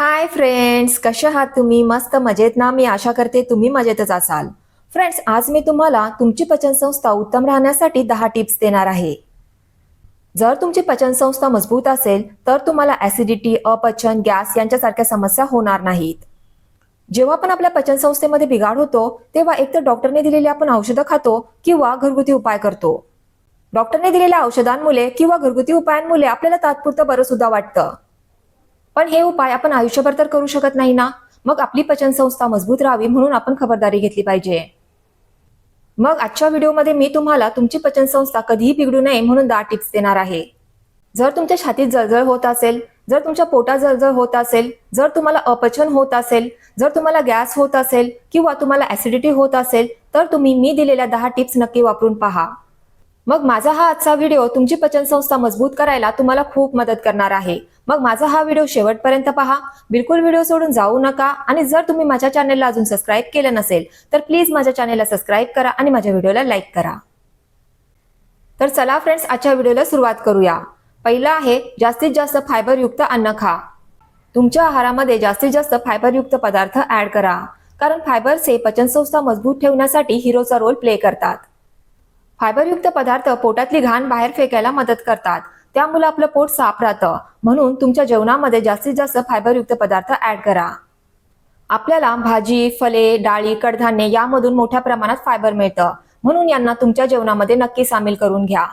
Hi friends कसे आहात तुम्ही? मस्त मजेत ना? मी आशा करते तुम्ही मजेतच असाल. फ्रेंड्स आज मी तुम्हाला तुमची पचनसंस्था उत्तम राहण्यासाठी दहा टिप्स देणार आहे. जर तुमची पचनसंस्था मजबूत असेल तर तुम्हाला ॲसिडिटी अपचन गॅस यांच्यासारख्या समस्या होणार नाहीत. जेव्हा आपण आपल्या पचनसंस्थेमध्ये बिघाड होतो तेव्हा एकतर डॉक्टरने दिलेली आपण औषधं खातो किंवा घरगुती उपाय करतो. डॉक्टरने दिलेल्या औषधांमुळे किंवा घरगुती उपायांमुळे आपल्याला तात्पुरतं बरं सुद्धा वाटतं. पण हे उपाय आपण आयुष्यभर तर करू शकत नाही ना? मग आपली पचनसंस्था मजबूत राहावी म्हणून आपण खबरदारी घेतली पाहिजे. मग आजच्या व्हिडिओमध्ये मी तुम्हाला तुमची पचनसंस्था कधीही बिघडू नये म्हणून दहा टिप्स देणार आहे. जर तुमच्या छातीत जळजळ होत असेल जर तुमच्या पोटात जळजळ होत असेल जर तुम्हाला अपचन होत असेल जर तुम्हाला गॅस होत असेल किंवा तुम्हाला ऍसिडिटी होत असेल तर तुम्ही मी दिलेल्या दहा टिप्स नक्की वापरून पहा. मग माझा हा आजचा व्हिडिओ तुमची पचनसंस्था मजबूत करायला तुम्हाला खूप मदत करणार आहे. मग माझा हा व्हिडिओ शेवटपर्यंत पहा. बिलकुल व्हिडिओ सोडून जाऊ नका. आणि जर तुम्ही माझ्या चॅनेलला अजून सबस्क्राईब केलं नसेल तर प्लीज माझ्या चॅनेलला सबस्क्राईब करा आणि माझ्या व्हिडिओला लाईक करा. तर चला फ्रेंड्स आजच्या व्हिडिओला सुरुवात करूया. पहिला आहे जास्तीत जास्त फायबरयुक्त अन्न खा. तुमच्या आहारामध्ये जास्तीत जास्त फायबरयुक्त पदार्थ ऍड करा. कारण फायबर्स हे पचनसंस्था मजबूत ठेवण्यासाठी हिरोचा रोल प्ले करतात. फायबरयुक्त पदार्थ पोटातली घाण बाहेर फेकायला मदत करतात. त्यामुळे आपलं पोट साफ राहतं. म्हणून तुमच्या जेवणामध्ये जास्तीत जास्त फायबरयुक्त पदार्थ ऍड करा. आपल्याला भाजी फले डाळी कडधान्ये यामधून मोठ्या प्रमाणात फायबर मिळतं. म्हणून यांना तुमच्या जेवणामध्ये नक्की सामील करून घ्या.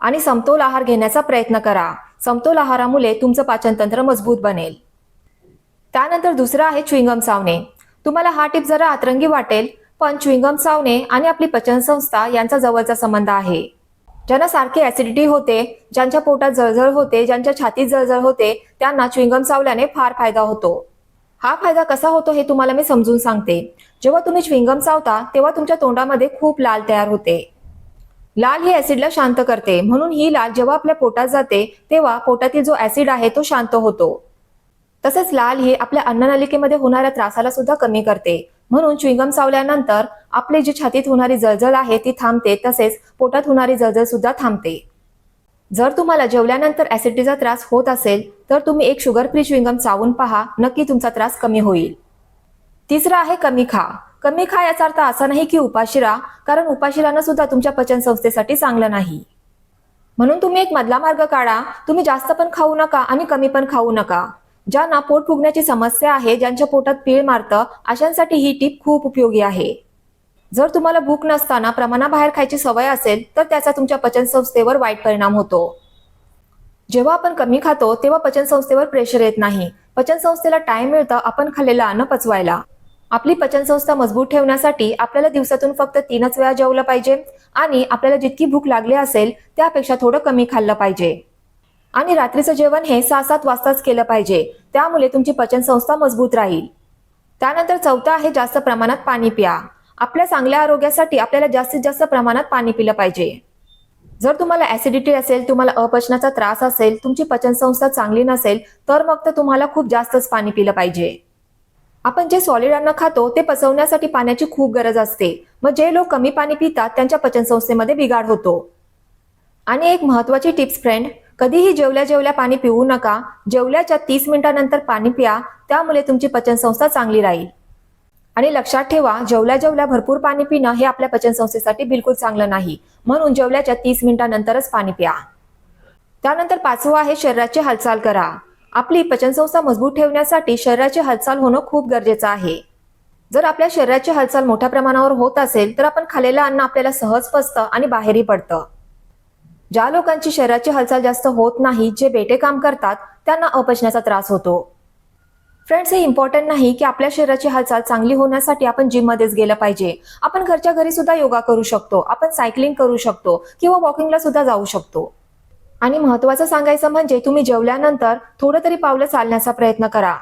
आणि समतोल आहार घेण्याचा प्रयत्न करा. समतोल आहारामुळे तुमचं पाचनतंत्र मजबूत बनेल. त्यानंतर दुसरं आहे च्युईंगम चावणे तुम्हाला हा टिप जरा आतरंगी वाटेल. पण च्विंगम चावणे आणि आपली पचनसंस्था यांचा जवळचा संबंध आहे. ज्यांना सारखी ऍसिडिटी होते ज्यांच्या पोटात जळजळ होते ज्यांच्या छातीत जळजळ होते त्यांना च्विंगम चावल्याने फार फायदा होतो. हा फायदा कसा होतो हे तुम्हाला मी समजून सांगते. जेव्हा तुम्ही च्विंगम चावता तेव्हा तुमच्या तोंडामध्ये खूप लाल तयार होते. लाल ही ऍसिडला शांत करते. म्हणून ही लाल जेव्हा आपल्या पोटात जाते तेव्हा पोटातील जो ऍसिड आहे तो शांत होतो. तसेच लाल ही आपल्या अन्ननलिकेमध्ये होणाऱ्या त्रासाला सुद्धा कमी करते. म्हणून च्विंगम चावल्यानंतर आपली जी छातीत होणारी जळजळ आहे ती थांबते तसेच पोटात होणारी जळजळ सुद्धा थांबते. जर तुम्हाला जेवल्यानंतर ऍसिडिटीचा त्रास होत असेल तर तुम्ही एक शुगर फ्री च्विंगम चावून पहा नक्की तुमचा त्रास कमी होईल. तिसरं आहे कमी खा. कमी खा याचा अर्थ असा नाही की उपाशिरा कारण उपाशिरानं सुद्धा तुमच्या पचनसंस्थेसाठी चांगलं नाही. म्हणून तुम्ही एक मधला मार्ग काढा. तुम्ही जास्त पण खाऊ नका आणि कमी पण खाऊ नका. ज्यांना पोट फुगण्याची समस्या आहे ज्यांच्या पोटात पीळ मारतं अशांसाठी ही टीप खूप उपयोगी आहे. जर तुम्हाला भूक नसताना प्रमाणाबाहेर खायची सवय असेल तर त्याचा तुमच्या पचनसंस्थेवर वाईट परिणाम होतो. जेव्हा आपण कमी खातो तेव्हा पचनसंस्थेवर प्रेशर येत नाही. पचनसंस्थेला टाइम मिळतं आपण खाल्लेलं अन्न पचवायला. आपली पचनसंस्था मजबूत ठेवण्यासाठी आपल्याला दिवसातून फक्त तीनच वेळा जेवलं पाहिजे आणि आपल्याला जितकी भूक लागली असेल त्यापेक्षा थोडं कमी खाल्लं पाहिजे. आणि रात्रीचं जेवण हे सहा सात वाजताच केलं पाहिजे. त्यामुळे तुमची पचनसंस्था मजबूत राहील. त्यानंतर चौथं आहे जास्त प्रमाणात पाणी प्या. आपल्या चांगल्या आरोग्यासाठी आपल्याला जास्तीत जास्त प्रमाणात पाणी पिलं पाहिजे. जर तुम्हाला ऍसिडिटी असेल तुम्हाला अपचनाचा त्रास असेल तुमची पचनसंस्था चांगली नसेल तर मग तर तुम्हाला खूप जास्तच पाणी पिलं पाहिजे. आपण जे सॉलिड अन्न खातो ते पचवण्यासाठी पाण्याची खूप गरज असते. मग जे लोक कमी पाणी पितात त्यांच्या पचनसंस्थेमध्ये बिघाड होतो. आणि एक महत्वाची टिप्स फ्रेंड कधीही जेवल्या जेवल्या पाणी पिऊ नका. जेवल्याच्या तीस मिनिटानंतर पाणी प्या. त्यामुळे तुमची पचनसंस्था चांगली राहील. आणि लक्षात ठेवा जेवल्या जेवल्या भरपूर पाणी पिणं हे आपल्या पचनसंस्थेसाठी बिलकुल चांगलं नाही. म्हणून जेवल्याच्या तीस मिनिटानंतरच पाणी प्या. त्यानंतर पाचवं आहे शरीराची हालचाल करा. आपली पचनसंस्था मजबूत ठेवण्यासाठी शरीराची हालचाल होणं खूप गरजेचं आहे. जर आपल्या शरीराची हालचाल मोठ्या प्रमाणावर होत असेल तर आपण खाल्लेलं अन्न आपल्याला सहज पचतं आणि बाहेरही पडतं. ज्या लोकांची शरीराची हालचाल जास्त होत नाही जे बेटे काम करतात त्यांना अपचण्याचा त्रास होतो. फ्रेंड्स हे इम्पॉर्टंट नाही की आपल्या शरीराची हालचाल चांगली होण्यासाठी आपण जिममध्येच गेलं पाहिजे. आपण घरच्या घरी सुद्धा योगा करू शकतो आपण सायकलिंग करू शकतो किंवा वॉकिंगला सुद्धा जाऊ शकतो. आणि महत्वाचं सांगायचं म्हणजे तुम्ही जेवल्यानंतर थोडं तरी पावलं चालण्याचा प्रयत्न करा.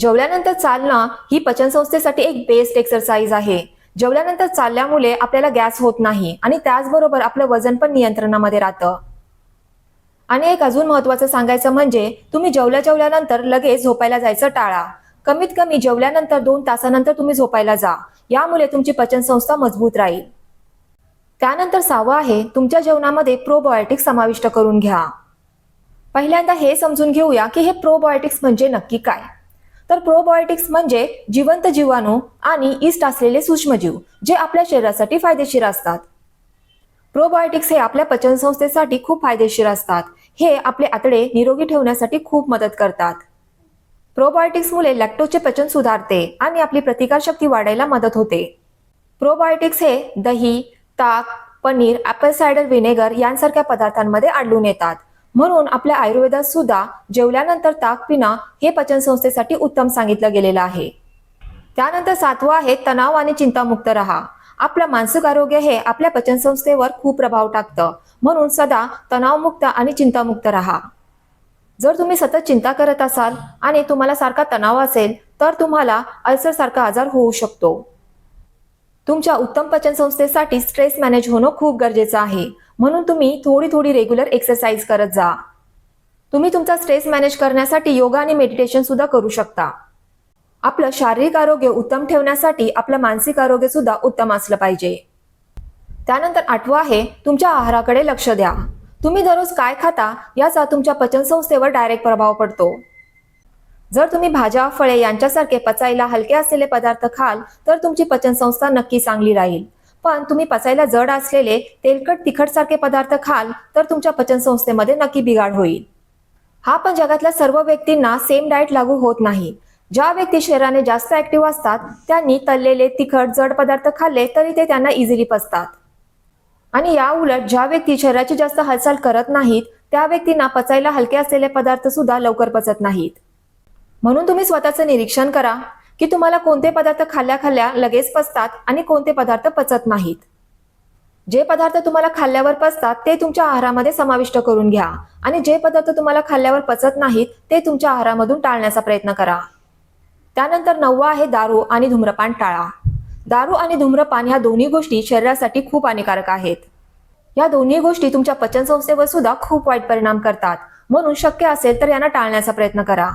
जेवल्यानंतर चालणं ही पचनसंस्थेसाठी एक बेस्ट एक्सरसाइज आहे. जेवल्यानंतर चालल्यामुळे आपल्याला गॅस होत नाही आणि त्याचबरोबर आपलं वजन पण नियंत्रणामध्ये राहतं. आणि एक अजून महत्वाचं सांगायचं म्हणजे तुम्ही जेवल्या जेवल्यानंतर लगेच झोपायला जायचं टाळा. कमीत कमी जेवल्यानंतर दोन तासानंतर तुम्ही झोपायला जा. यामुळे तुमची पचनसंस्था मजबूत राहील. त्यानंतर सहावं आहे तुमच्या जेवणामध्ये प्रोबायोटिक्स समाविष्ट करून घ्या. पहिल्यांदा हे समजून घेऊया की हे प्रोबायोटिक्स म्हणजे नक्की काय. तर प्रोबायोटिक्स म्हणजे जिवंत जीवाणू आणि इस्ट असलेले सूक्ष्मजीव जे आपल्या शरीरासाठी फायदेशीर असतात. प्रोबायोटिक्स हे आपल्या पचनसंस्थेसाठी खूप फायदेशीर असतात. हे आपले आतडे निरोगी ठेवण्यासाठी खूप मदत करतात. प्रोबायोटिक्समुळे लॅक्टोजचे पचन सुधारते आणि आपली प्रतिकारशक्ती वाढायला मदत होते. प्रोबायोटिक्स हे दही ताक पनीर ॲपल सायडर व्हिनेगर यांसारख्या पदार्थांमध्ये आढळून येतात. म्हणून आपल्या आयुर्वेदात सुद्धा जेवल्यानंतर ताक पिणं हे पचनसंस्थेसाठी उत्तम सांगितलं गेलेलं आहे. त्यानंतर सातवं आहे तणाव आणि चिंतामुक्त राहा. आपलं मानसिक आरोग्य हे आपल्या पचनसंस्थेवर खूप प्रभाव टाकतं. म्हणून सदा तणावमुक्त आणि चिंतामुक्त राहा. जर तुम्ही सतत चिंता करत असाल आणि तुम्हाला सारखा तणाव असेल तर तुम्हाला अल्सर सारखा आजार होऊ शकतो. तुमच्या उत्तम पचनसंस्थेसाठी स्ट्रेस मॅनेज होणं खूप गरजेचं आहे. म्हणून तुम्ही थोडी थोडी रेग्युलर एक्सरसाइज करत जा. तुम्ही तुमचा स्ट्रेस मॅनेज करण्यासाठी योगा आणि मेडिटेशन सुद्धा करू शकता. आपलं शारीरिक आरोग्य उत्तम ठेवण्यासाठी आपलं मानसिक आरोग्य सुद्धा उत्तम असलं पाहिजे. त्यानंतर आठवं आहे तुमच्या आहाराकडे लक्ष द्या. तुम्ही दररोज काय खाता याचा तुमच्या पचनसंस्थेवर डायरेक्ट प्रभाव पडतो. जर तुम्ही भाज्या फळे यांच्यासारखे पचायला हलके असलेले पदार्थ खाल तर तुमची पचनसंस्था नक्की चांगली राहील. पण तुम्ही पचायला जड असलेले तेलकट तिखट सारखे पदार्थ खाल तर तुमच्या पचनसंस्थेमध्ये नक्की बिघाड होईल. हा पण जगातल्या सर्व व्यक्तींना सेम डाएट लागू होत नाही. ज्या व्यक्ती शरीराने जास्त ऍक्टिव्ह असतात त्यांनी तळलेले तिखट जड पदार्थ खाल्ले तरी ते त्यांना इझिली पचतात. आणि या उलट ज्या व्यक्ती शरीराची जास्त हालचाल करत नाहीत त्या व्यक्तींना पचायला हलके असलेले पदार्थ सुद्धा लवकर पचत नाहीत. म्हणून तुम्ही स्वतःचं निरीक्षण करा की तुम्हाला कोणते पदार्थ खाल्ल्या खाल्ल्या लगेच पचतात आणि कोणते पदार्थ पचत नाहीत. जे पदार्थ तुम्हाला खाल्ल्यावर पचतात ते तुमच्या आहारामध्ये समाविष्ट करून घ्या आणि जे पदार्थ तुम्हाला खाल्ल्यावर पचत नाहीत ते तुमच्या आहारामधून टाळण्याचा प्रयत्न करा. त्यानंतर नववा आहे दारू आणि धूम्रपान टाळा. दारू आणि धूम्रपान ह्या दोन्ही गोष्टी शरीरासाठी खूप हानिकारक आहेत. या दोन्ही गोष्टी तुमच्या पचनसंस्थेवर सुद्धा खूप वाईट परिणाम करतात. म्हणून शक्य असेल तर यांना टाळण्याचा प्रयत्न करा.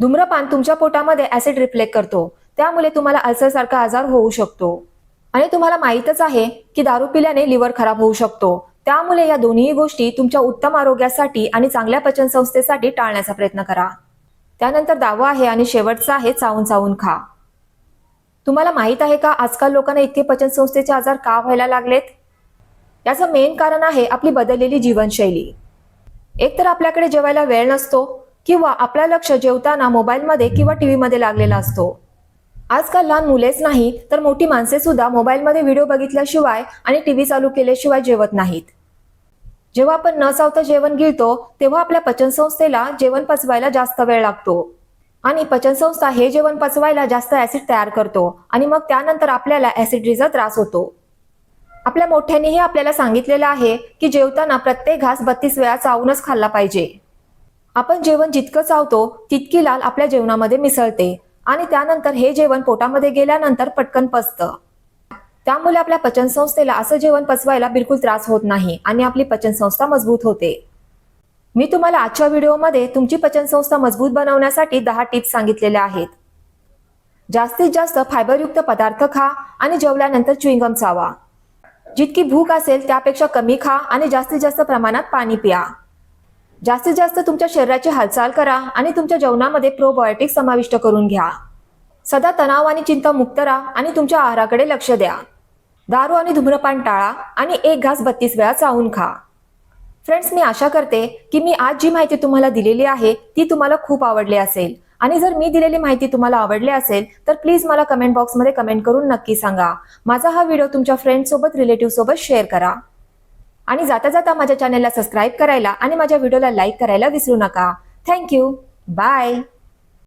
धूम्रपान तुमच्या पोटामध्ये ऍसिड रिफ्लेक्ट करतो. त्यामुळे तुम्हाला अल्सर सारखा आजार होऊ शकतो. आणि तुम्हाला माहीतच आहे की दारू पिल्याने लिव्हर खराब होऊ शकतो. त्यामुळे या दोन्ही गोष्टी तुमच्या उत्तम आरोग्यासाठी आणि चांगल्या पचनसंस्थेसाठी टाळण्याचा प्रयत्न करा. त्यानंतर दावा आहे आणि शेवटचा आहे चावून चावून खा. तुम्हाला माहीत आहे का आजकाल लोकांना इतके पचनसंस्थेचे आजार का व्हायला लागलेत? याचं मेन कारण आहे आपली बदललेली जीवनशैली. एकतर आपल्याकडे जेवायला वेळ नसतो किंवा आपलं लक्ष जेवताना मोबाईलमध्ये किंवा टीव्हीमध्ये लागलेला असतो. आजकाल लहान मुलेच नाही तर मोठी माणसे सुद्धा मोबाईलमध्ये व्हिडिओ बघितल्याशिवाय आणि टी व्ही चालू केल्याशिवाय जेवत नाहीत. जेव्हा आपण न चावता जेवण गिळतो तेव्हा आपल्या पचनसंस्थेला जेवण पचवायला जास्त वेळ लागतो. आणि पचनसंस्था हे जेवण पचवायला जास्त ऍसिड तयार करतो आणि मग त्यानंतर आपल्याला ऍसिडिटीचा त्रास होतो. आपल्या मोठ्यांनीही आपल्याला सांगितलेलं आहे की जेवताना प्रत्येक घास बत्तीस वेळा चावूनच खाल्ला पाहिजे. आपण जेवण जितकं चावतो तितकी लाल आपल्या जेवणामध्ये मिसळते. आणि त्यानंतर हे जेवण पोटामध्ये गेल्यानंतर पटकन पचतं. त्यामुळे आपल्या पचनसंस्थेला असं जेवण पचवायला बिलकुल त्रास होत नाही आणि आपली पचनसंस्था मजबूत होते. मी तुम्हाला आजच्या व्हिडिओमध्ये तुमची पचनसंस्था मजबूत बनवण्यासाठी दहा टिप्स सांगितलेल्या आहेत. जास्तीत जास्त फायबरयुक्त पदार्थ खा आणि जेवल्यानंतर च्युईंगम चावा. जितकी भूक असेल त्यापेक्षा कमी खा आणि जास्तीत जास्त प्रमाणात पाणी प्या. जास्तीत जास्त तुमच्या शरीराची हालचाल करा आणि तुमच्या जेवणामध्ये प्रोबायोटिक समाविष्ट करून घ्या. सदा तणाव आणि चिंता मुक्त राहा आणि तुमच्या आहाराकडे लक्ष द्या. दारू आणि धूम्रपान टाळा आणि एक घास बत्तीस वेळा चावून खा. फ्रेंड्स मी आशा करते की मी आज जी माहिती तुम्हाला दिलेली आहे ती तुम्हाला खूप आवडली असेल. आणि जर मी दिलेली माहिती तुम्हाला आवडली असेल तर प्लीज मला कमेंट बॉक्समध्ये कमेंट करून नक्की सांगा. माझा हा व्हिडिओ तुमच्या फ्रेंड्ससोबत रिलेटिव्ह शेअर करा. आणि जाता जाता माझ्या चॅनलला सबस्क्राईब करायला आणि माझ्या व्हिडिओला लाईक करायला विसरू नका. Thank you bye